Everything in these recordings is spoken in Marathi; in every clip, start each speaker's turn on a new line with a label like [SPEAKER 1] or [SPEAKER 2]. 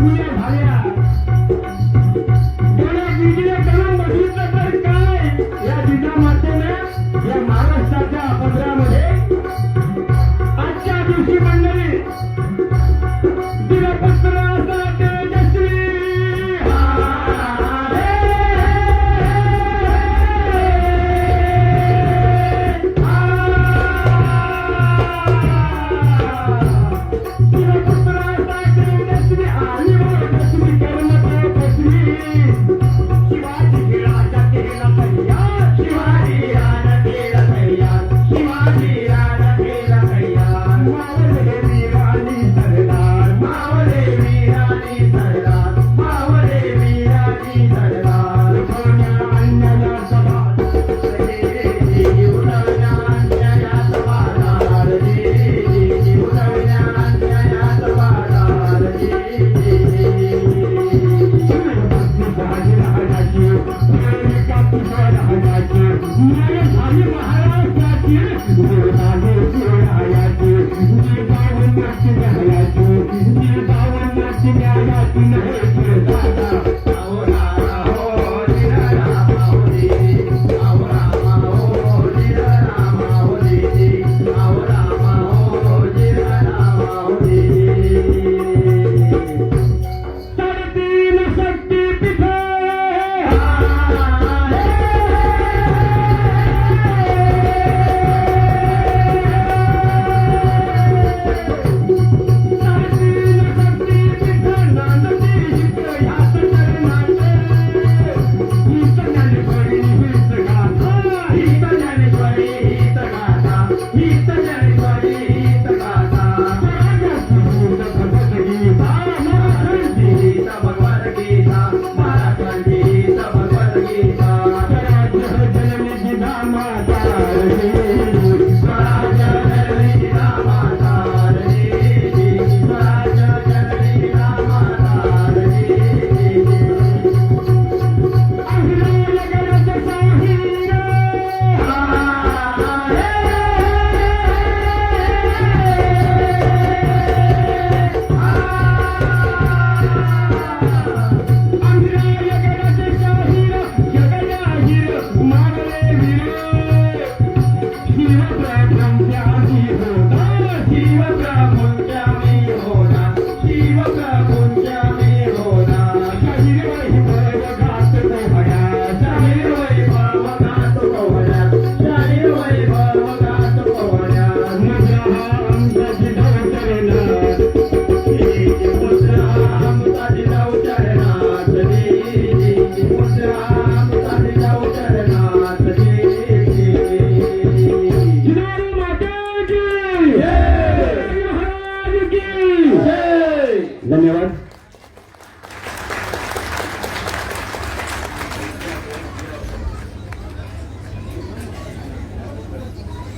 [SPEAKER 1] দুইয়ের ভাই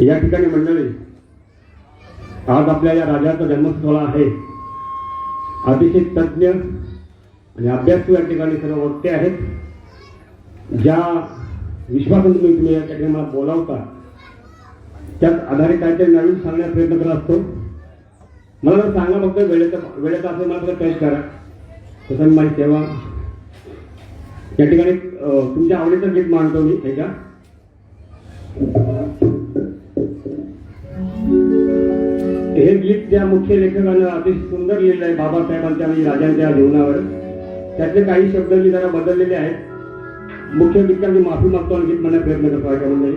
[SPEAKER 1] या ठिकाणी मंडळी आज आपल्या या राजाचा जन्मस्थळ आहे. अतिशय तज्ज्ञ आणि अभ्यासू या ठिकाणी सर्व वक्ते आहेत. ज्या विश्वासाने तुम्ही तुम्ही या ठिकाणी मला बोलावता त्यात आधारित काहीतरी नवीन सांगण्याचा प्रयत्न करत असतो. मला जर सांगा फक्त वेळेचा वेळेचा असेल मला फक्त टच करा. तसं मी माझी सेवा या ठिकाणी तुमच्या आवडीचं गीत मांडतो मी त्याच्या हे गीत त्या मुख्य लेखकानं अतिशय सुंदर लिहिलं आहे बाबासाहेबांच्या आणि राजांच्या जीवनावर त्यातले काही शब्द मी जरा बदललेले आहेत. मुख्य गीतकांची माफी मागतो आणि गीत म्हणण्याचा प्रयत्न करतो आहे मंडळी.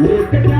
[SPEAKER 1] Look at that.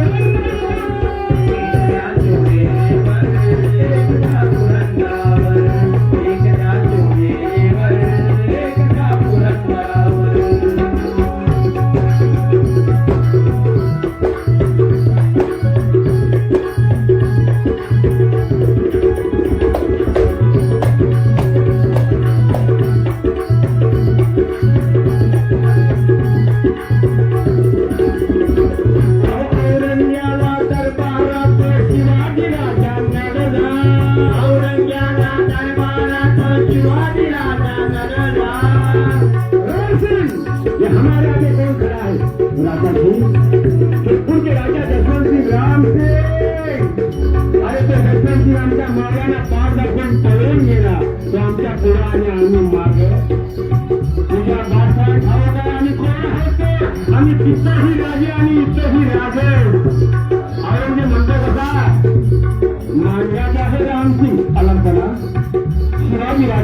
[SPEAKER 1] ये हमारे आगे राजा जसवंत सिंह राम से अरे तो जसवंत सिंह राम का महाराणा पार दर्शन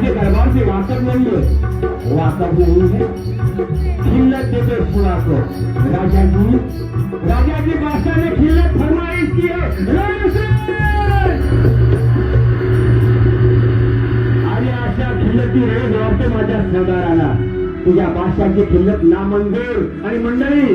[SPEAKER 1] के दरबार से ते दरबारचे वाटप नाही नहीं है खिल्लत देते पूरा को राजा जी राजा जी बादशाह ने खिल्लत फरमाईश की है अरे आशा खिल्लत आणि अशा खिल्लती वेळ जबाबदार माझ्या सरदाराला. तुझ्या की खिल्लत नामंजूर. आणि मंडळी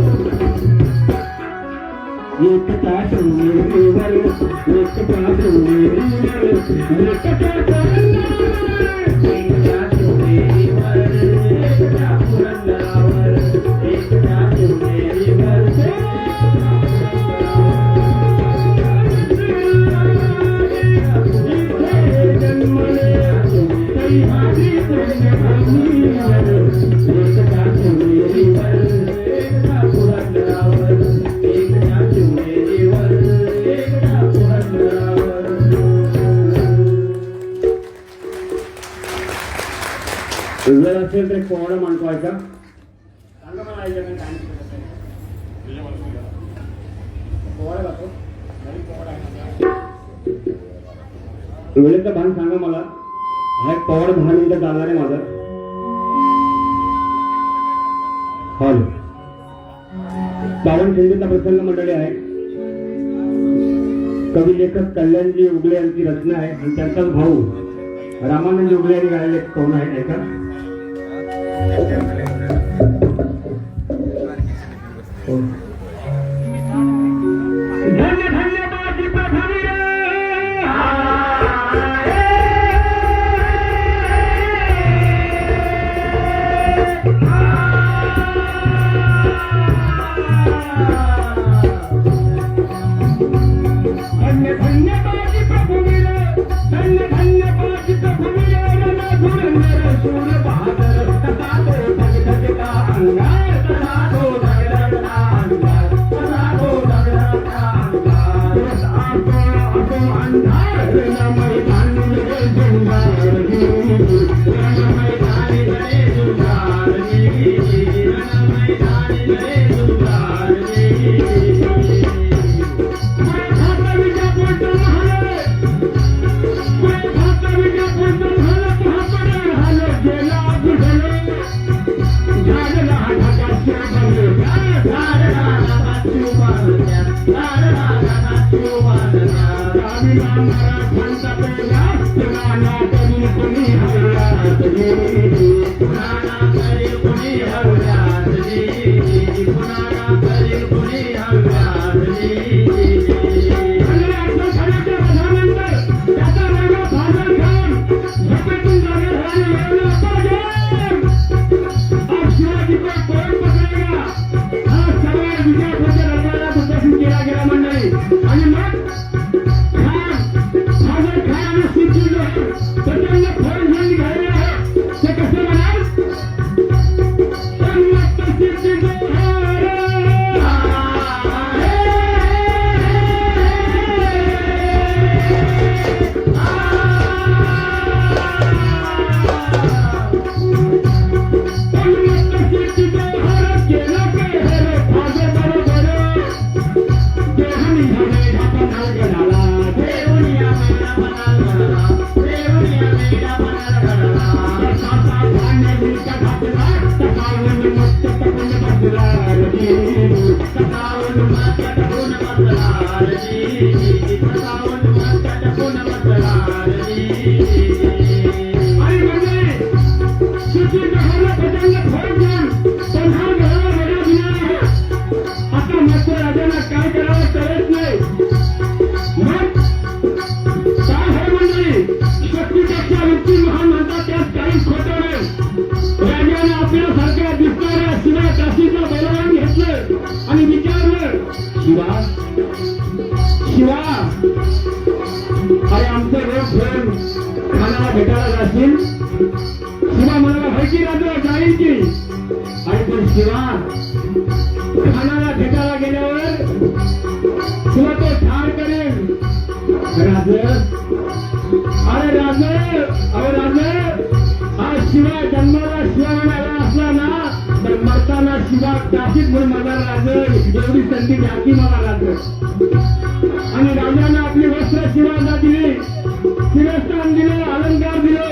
[SPEAKER 1] ఎక్క పాత్రం असेल तर कोवडा मांडतो आहे सांगा मला याच्याकडे काय पोवाडा जातो वेळेचं भान सांगा मला हा एक पवाड दहा मिनिटं जाणार आहे माझं हॉल बावन खिंडीचा प्रसंग मंडळी आहे कवी लेखक कल्याणजी उगले यांची रचना आहे आणि त्यांचाच भाऊ रामानंद उगले यांनी गायलेले एक कौन आहे ऐका हो. धन्य आणि जन्माला शिवा म्हणायला असला ना तर मरताना शिवा काशीत म्हणून मला राज एवढी संधी द्याची मला राज आणि राजाने आपली वस्त्र शिवाला दिली. शिरस्थान दिले अलंकार दिले.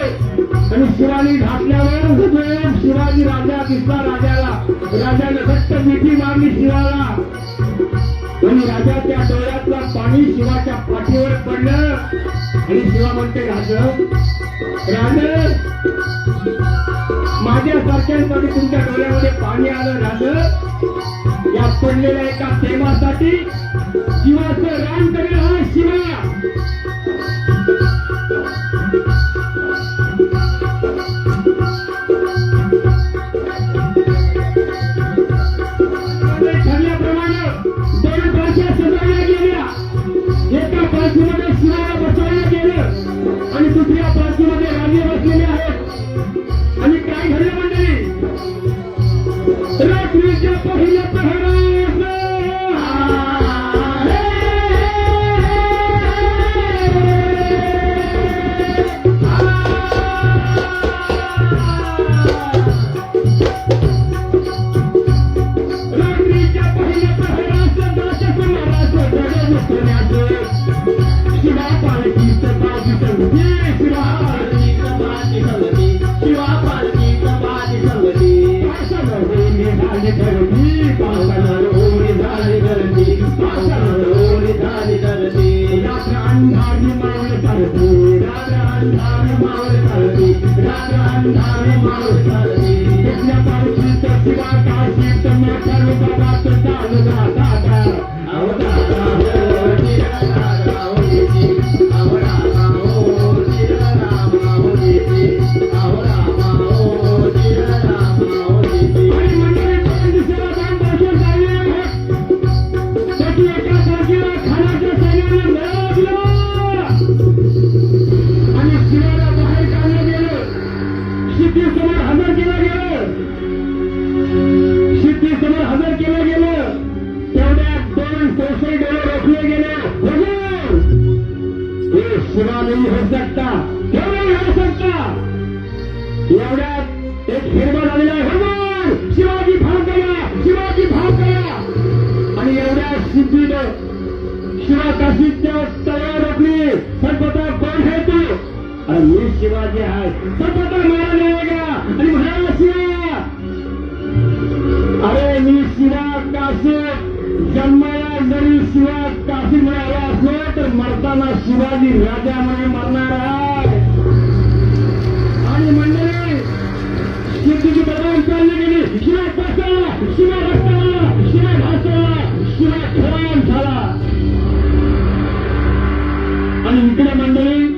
[SPEAKER 1] आणि शिवानी घातल्यावर शिवाजी राजा दिसला राजाला. राजाने घट्ट मिठी मारली शिवाला. आणि राजाच्या डोळ्यातला पाणी शिवाच्या पाठीवर पडलं. आणि शिवा म्हणते राज राज माझ्यासारख्यांसाठी तुमच्या डोळ्यामध्ये पाणी आलं राहिलं. या पडलेल्या एका प्रेमासाठी शिवाचं राम करेल हा शिवा. एका बाजूमध्ये शिवाला गेलं. आणि दुसऱ्या बाजूला Thank you. योजना ये शिवा नहीं हो सकता क्यों नहीं हो सकता। एवढ्यात एक हिरवा झालेला भगवान शिवाजी भावकया शिवाजी भावकया आणि एवढ्या सिद्धीनं शिवा काशीच्या तयार आपली सर्वता कोण आहे तू. अरे मी शिवाजी आहे. सर्वता मारा नाही का आणि महाराज शिवा. अरे मी शिवा काशी जन्माला जरी शिवा फाशी मिळाला असलं तर मरताना शिवाजी राजा म्हणे मरणार आहे आणि मंडळी शिवजीची बदल चालली गेली. शिवाय पासला शिवाय रस्त्याला शिवाय भासला शिवाय खराब झाला. आणि इकडे मंडळी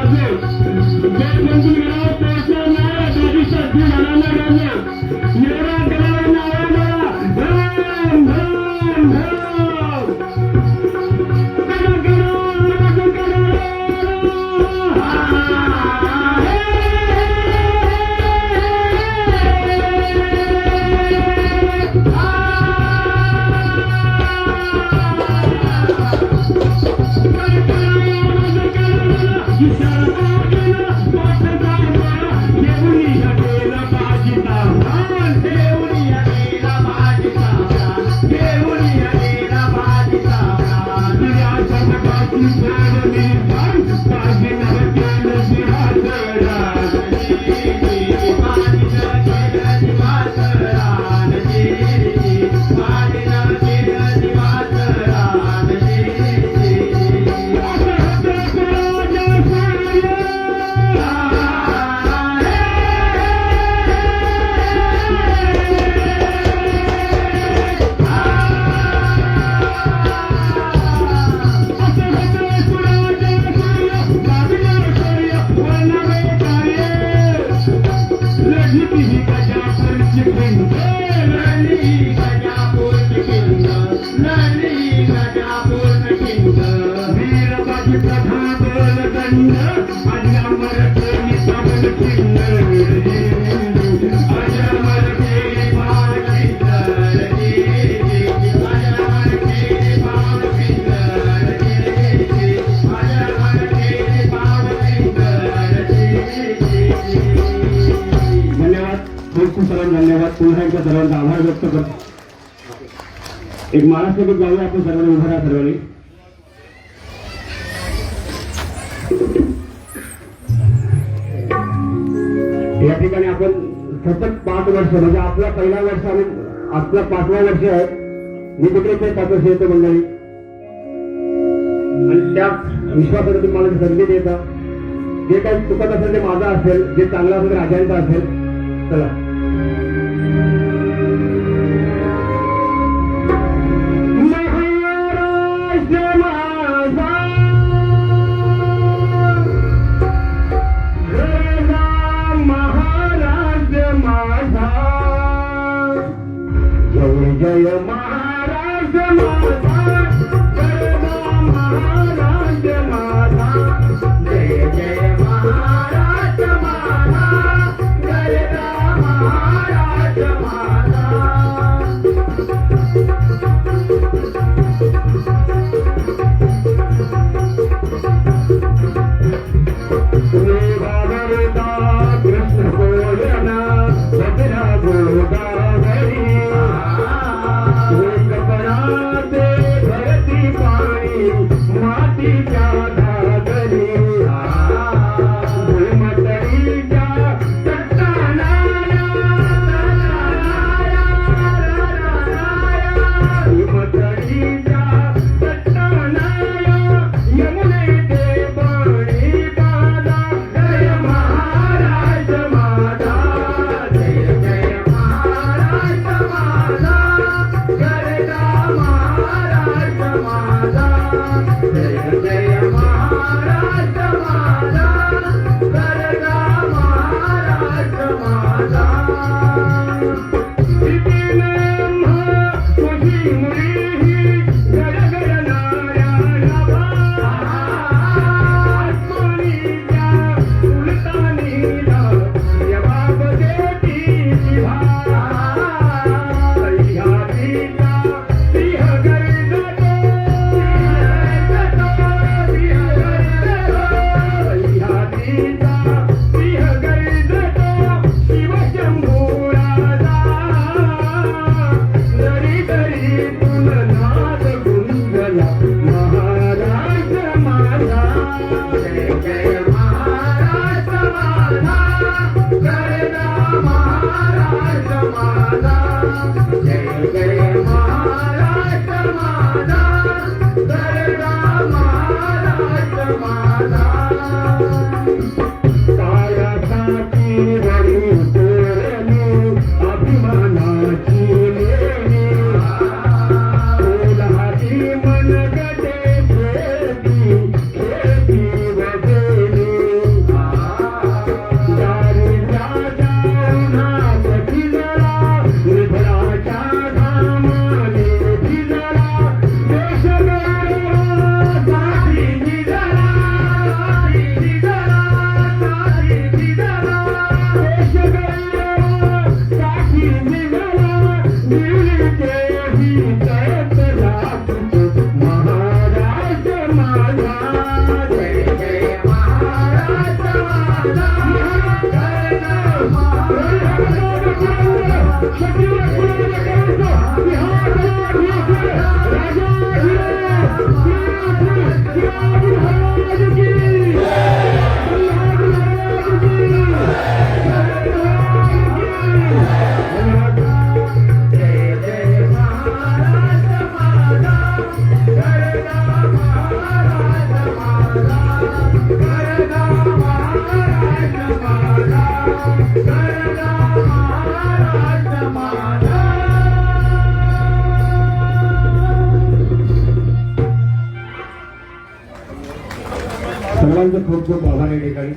[SPEAKER 1] আছে खूप धन्यवाद. पुन्हा एकदा सर्वांचा आभार व्यक्त करतो. एक महाराष्ट्र जाऊया आपण सर्वांनी उभा राहा सर्वांनी. या ठिकाणी आपण सतत पाच वर्ष म्हणजे आपला पहिला वर्ष आणि आपला पाचवा वर्ष आहे. मी तिकडे ते पाच येतो मंडळी. आणि त्या विश्वासाने तुम्हाला संधी देता. जे काही चुकत असेल ते माझा असेल जे चांगलं असेल राजांचा असेल. चला. महाराज सर्वांचं खूप खूप आभार या ठिकाणी.